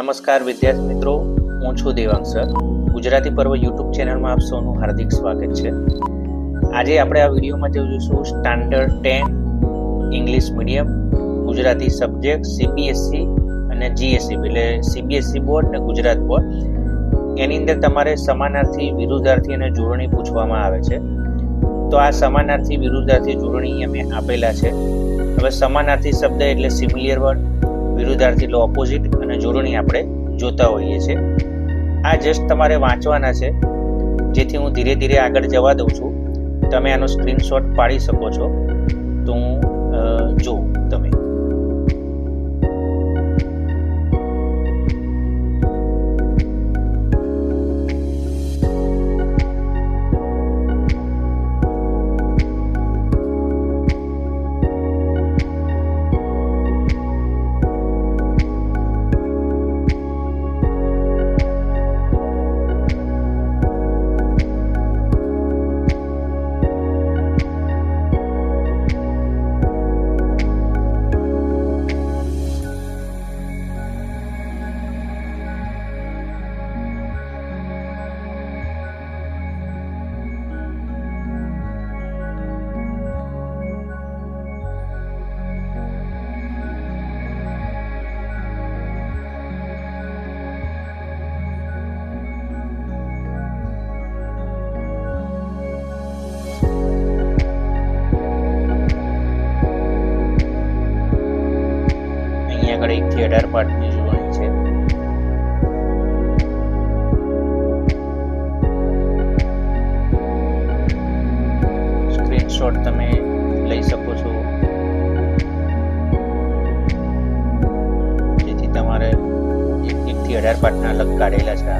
નમસ્કાર વિદ્યાર્થી મિત્રો, હું છું દેવાંગ સર. ગુજરાતી પર્વ યુટ્યુબ ચેનલમાં આપ સૌનું હાર્દિક સ્વાગત છે. આજે આપણે આ વિડીયોમાં જોઈશું, standard ten, English medium, Gujarati subject CBSE અને જીએસસી એટલે સીબીએસસી બોર્ડ અને ગુજરાત બોર્ડ. એની અંદર તમારે સમાનાર્થી, વિરુદ્ધાર્થી અને જોડણી પૂછવામાં આવે છે. તો આ સમાનાર્થી, વિરુદ્ધાર્થી, જોડણી અમે આપેલા છે. હવે સમાનાર્થી શબ્દ એટલે સિમિલિયર વર્ડ. વિરુદ્ધાર્થી એટલે ઓપોઝિટ અને જોડણી આપણે જોતા હોઈએ છીએ. આ જસ્ટ તમારે વાંચવાના છે. જેથી હું ધીરે ધીરે આગળ જવા દઉં છું. તમે આનો સ્ક્રીનશોટ પાડી શકો છો. તો હું આગળ એકથી અઢાર પાઠની જોડણી છે. સ્ક્રીનશોટ તમે લઈ શકો છો. જેથી તમારે એક એકથી અઢાર પાઠના અલગ કાઢેલા છે.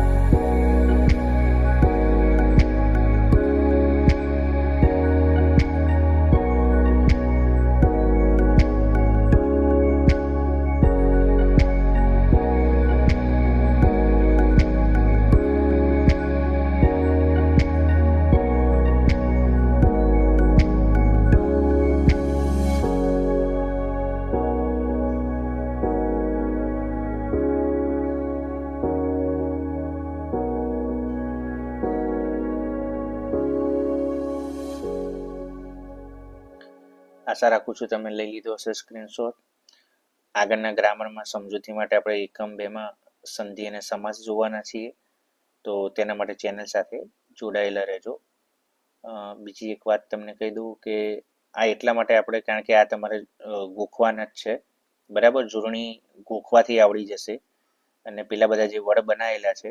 આશા રાખું છું તમે લઈ લીધો હશે સ્ક્રીનશોટ આગળના ગ્રામરમાં સમજૂતી માટે આપણે એકમ બેમાં સંધિ અને સમાસ જોવાના છીએ. તો તેના માટે ચેનલ સાથે જોડાયેલા રહેજો. બીજી એક વાત તમને કહી દઉં કે આ એટલા માટે આપણે, કારણ કે આ તમારે ગોખવાના જ છે. બરાબર? જોડણી ગોખવાથી આવડી જશે. અને પેલા બધા જે વડ બનાવેલા છે,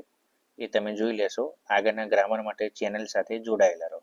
એ તમે જોઈ લેશો. આગળના ગ્રામર માટે ચેનલ સાથે જોડાયેલા રહો.